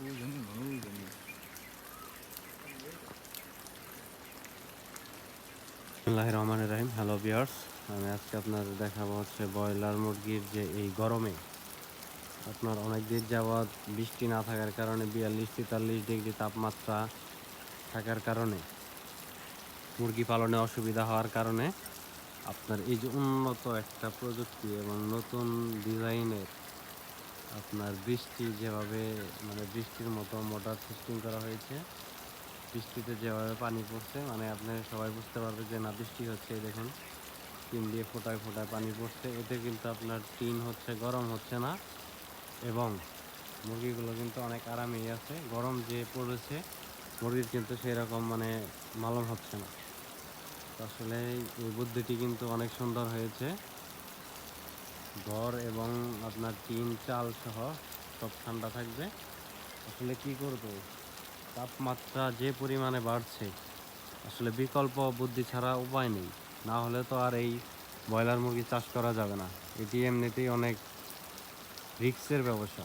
ও জানি ও জানি রহমানির রহিম। হ্যালো বিয়ার্স আমি আজকে আপনাদের দেখাবো হচ্ছে ব্রয়লার মুরগির যে এই গরমে। আপনার অনেক দিন যাবৎ বৃষ্টি না থাকার কারণে বিয়াল্লিশ তেতাল্লিশ ডিগ্রি তাপমাত্রা থাকার কারণে, মুরগি পালনে অসুবিধা হওয়ার কারণে আপনার এই যে উন্নত একটা প্রযুক্তি এবং নতুন ডিজাইনের আপনার বৃষ্টি যেভাবে মানে বৃষ্টির মতো মোটর সিস্টেম করা হয়েছে, বৃষ্টিতে যেভাবে পানি পড়ছে মানে আপনি সবাই বুঝতে পারবে যে না, বৃষ্টি হচ্ছে দেখুন, টিন দিয়ে ফোটায় ফোটায় পানি পড়ছে, এতে কিন্তু আপনার টিন হচ্ছে, গরম হচ্ছে না এবং মুরগিগুলো কিন্তু অনেক আরামেই আছে। গরম যে পড়েছে মুরগির কিন্তু সেই রকম মানে মালম হচ্ছে না। আসলে এই বুদ্ধিটি কিন্তু অনেক সুন্দর হয়েছে। ঘর এবং আপনার টিন, চাল সহ সব ঠান্ডা থাকবে। আসলে কি করব? তাপমাত্রা যে পরিমাণে বাড়ছে, আসলে বিকল্প বুদ্ধি ছাড়া উপায় নেই। না হলে তো আর এই ব্রয়লার মুরগি চাষ করা যাবে না। এটি এমনিতেই অনেক রিক্সের ব্যবসা।